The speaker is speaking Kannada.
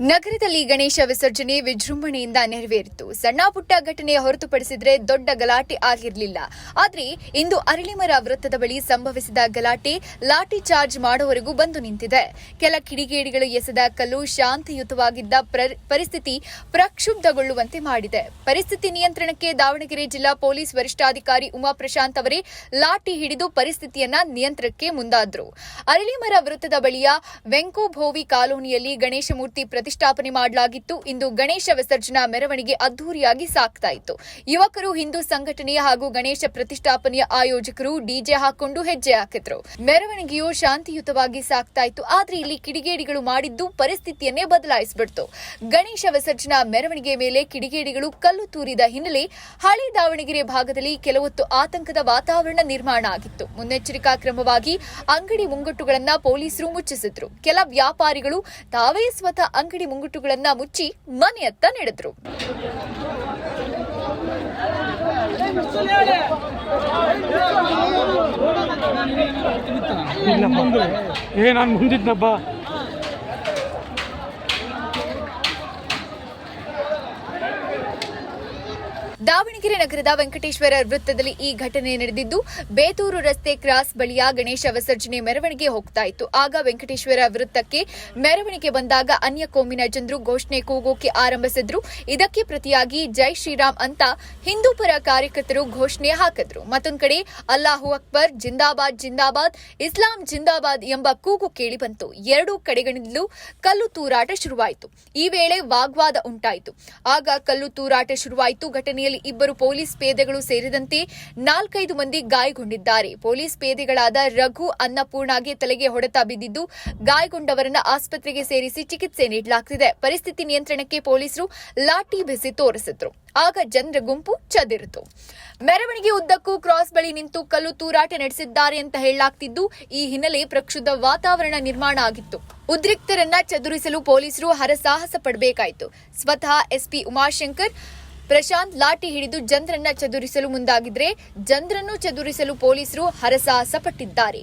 ನಗರದಲ್ಲಿ ಗಣೇಶ ವಿಸರ್ಜನೆ ವಿಜೃಂಭಣೆಯಿಂದ ನೆರವೇರಿತು. ಸಣ್ಣ ಪುಟ್ಟ ಘಟನೆ ಹೊರತುಪಡಿಸಿದ್ರೆ ದೊಡ್ಡ ಗಲಾಟೆ ಆಗಿರಲಿಲ್ಲ. ಆದರೆ ಇಂದು ಅರಳಿಮರ ವೃತ್ತದ ಬಳಿ ಸಂಭವಿಸಿದ ಗಲಾಟೆ ಲಾಠಿ ಚಾರ್ಜ್ ಮಾಡುವವರೆಗೂ ಬಂದು ನಿಂತಿದೆ. ಕೆಲ ಕಿಡಿಗೇಡಿಗಳು ಎಸೆದ ಕಲ್ಲು ಶಾಂತಿಯುತವಾಗಿದ್ದ ಪ್ರ- ಪರಿಸ್ಥಿತಿ ಪ್ರಕ್ಷುಬ್ಧಗೊಳ್ಳುವಂತೆ ಮಾಡಿದೆ. ಪರಿಸ್ಥಿತಿ ನಿಯಂತ್ರಣಕ್ಕೆ ದಾವಣಗೆರೆ ಜಿಲ್ಲಾ ಪೊಲೀಸ್ ವರಿಷ್ಠಾಧಿಕಾರಿ ಉಮಾ ಪ್ರಶಾಂತ್ ಅವರೇ ಲಾಠಿ ಹಿಡಿದು ಪರಿಸ್ಥಿತಿಯನ್ನ ನಿಯಂತ್ರಣಕ್ಕೆ ಮುಂದಾದ್ರು. ಅರಳಿಮರ ವೃತ್ತದ ಬಳಿಯ ವೆಂಕೋಭೋವಿ ಕಾಲೋನಿಯಲ್ಲಿ ಗಣೇಶ ಮೂರ್ತಿ ಪ್ರತಿಷ್ಠಾಪನೆ ಮಾಡಲಾಗಿತ್ತು. ಇಂದು ಗಣೇಶ ವಿಸರ್ಜನಾ ಮೆರವಣಿಗೆ ಅದ್ದೂರಿಯಾಗಿ ಸಾಕ್ತಾ ಇತ್ತು. ಯುವಕರು ಹಿಂದೂ ಸಂಘಟನೆಯ ಹಾಗೂ ಗಣೇಶ ಪ್ರತಿಷ್ಠಾಪನೆಯ ಆಯೋಜಕರು ಡಿಜೆ ಹಾಕೊಂಡು ಹೆಜ್ಜೆ ಹಾಕಿದ್ರು. ಮೆರವಣಿಗೆಯು ಶಾಂತಿಯುತವಾಗಿ ಸಾಗ್ತಾ ಇತ್ತು. ಆದ್ರೆ ಇಲ್ಲಿ ಕಿಡಿಗೇಡಿಗಳು ಮಾಡಿದ್ದು ಪರಿಸ್ಥಿತಿಯನ್ನೇ ಬದಲಾಯಿಸಿಬಿಡ್ತು. ಗಣೇಶ ವಿಸರ್ಜನಾ ಮೆರವಣಿಗೆ ಮೇಲೆ ಕಿಡಿಗೇಡಿಗಳು ಕಲ್ಲು ತೂರಿದ ಹಿನ್ನೆಲೆ ಹಳೆ ದಾವಣಗೆರೆ ಭಾಗದಲ್ಲಿ ಕೆಲವೊತ್ತು ಆತಂಕದ ವಾತಾವರಣ ನಿರ್ಮಾಣ ಆಗಿತ್ತು. ಮುನ್ನೆಚ್ಚರಿಕಾ ಕ್ರಮವಾಗಿ ಅಂಗಡಿ ಮುಂಗಟ್ಟುಗಳನ್ನ ಪೊಲೀಸರು ಮುಚ್ಚಿಸಿದ್ರು. ಕೆಲ ವ್ಯಾಪಾರಿಗಳು ತಾವೇ ಸ್ವತಃ ಅಂಗಡಿ ಮುಂಗಟ್ಟುಗಳನ್ನ ಮುಚ್ಚಿ ಮನೆಯತ್ತ ನಡೆದ್ರು. ಏ ನಾನು ಮುಂದಿದ್ನಪ್ಪ. ದಾವಣಗೆರೆ ನಗರದ ವೆಂಕಟೇಶ್ವರ ವೃತ್ತದಲ್ಲಿ ಈ ಘಟನೆ ನಡೆದಿದ್ದು, ಬೇತೂರು ರಸ್ತೆ ಕ್ರಾಸ್ ಬಳಿಯ ಗಣೇಶ ವಿಸರ್ಜನೆ ಮೆರವಣಿಗೆ ಹೋಗ್ತಾ ಇತ್ತು. ಆಗ ವೆಂಕಟೇಶ್ವರ ವೃತ್ತಕ್ಕೆ ಮೆರವಣಿಗೆ ಬಂದಾಗ ಅನ್ಯ ಕೋಮಿನ ಜನರು ಘೋಷಣೆ ಕೂಗೋಕೆ ಆರಂಭಿಸಿದ್ರು. ಇದಕ್ಕೆ ಪ್ರತಿಯಾಗಿ ಜೈ ಶ್ರೀರಾಮ್ ಅಂತ ಹಿಂದೂ ಪರ ಕಾರ್ಯಕರ್ತರು ಘೋಷಣೆ ಹಾಕಿದ್ರು. ಮತ್ತೊಂದು ಕಡೆ, ಅಲ್ಲಾಹು ಅಕ್ಬರ್, ಜಿಂದಾಬಾದ್ ಜಿಂದಾಬಾದ್, ಇಸ್ಲಾಂ ಜಿಂದಾಬಾದ್ ಎಂಬ ಕೂಗು ಕೇಳಿ ಬಂತು. ಎರಡೂ ಕಡೆಗಳಿಂದಲೂ ಕಲ್ಲು ತೂರಾಟ ಶುರುವಾಯಿತು. ಈ ವೇಳೆ ವಾಗ್ವಾದ ಉಂಟಾಯಿತು. ಆಗ ಕಲ್ಲು ತೂರಾಟ ಶುರುವಾಯಿತು. ಘಟನೆಯಲ್ಲಿ ಇಬ್ಬರು ಪೊಲೀಸ್ ಪೇದೆಗಳು ಸೇರಿದಂತೆ ನಾಲ್ಕೈದು ಮಂದಿ ಗಾಯಗೊಂಡಿದ್ದಾರೆ. ಪೊಲೀಸ್ ಪೇದೆಗಳಾದ ರಘು ಅನ್ನಪೂರ್ಣಗೆ ತಲೆಗೆ ಹೊಡೆತ ಬಿದ್ದಿದ್ದು, ಗಾಯಗೊಂಡವರನ್ನ ಆಸ್ಪತ್ರೆಗೆ ಸೇರಿಸಿ ಚಿಕಿತ್ಸೆ ನೀಡಲಾಗುತ್ತಿದೆ ಪರಿಸ್ಥಿತಿ ನಿಯಂತ್ರಣಕ್ಕೆ ಪೊಲೀಸರು ಲಾಠಿ ಬಿಸಿ ತೋರಿಸಿದ್ರು. ಆಗ ಜನರ ಗುಂಪು ಚದಿರಿತು. ಮೆರವಣಿಗೆ ಉದ್ದಕ್ಕೂ ಕ್ರಾಸ್ ಬಳಿ ನಿಂತು ಕಲ್ಲು ತೂರಾಟ ನಡೆಸಿದ್ದಾರೆ ಅಂತ ಹೇಳಲಾಗ್ತಿದ್ದು, ಈ ಹಿನ್ನೆಲೆ ಪ್ರಕ್ಷುಬ್ಧ ವಾತಾವರಣ ನಿರ್ಮಾಣ ಆಗಿತ್ತು. ಉದ್ರಿಕ್ತರನ್ನ ಚದುರಿಸಲು ಪೊಲೀಸರು ಹರಸಾಹಸ ಪಡಬೇಕಾಯಿತು. ಸ್ವತಃ ಎಸ್ಪಿ ಉಮಾಶಂಕರ್ ಪ್ರಶಾಂತ್ ಲಾಠಿ ಹಿಡಿದು ಚಂದ್ರನ್ನ ಚದುರಿಸಲು ಮುಂದಾಗಿದ್ರೆ ಚಂದ್ರನ್ನು ಚದುರಿಸಲು ಪೊಲೀಸರು ಹರಸಾಹಸ ಪಟ್ಟಿದ್ದಾರೆ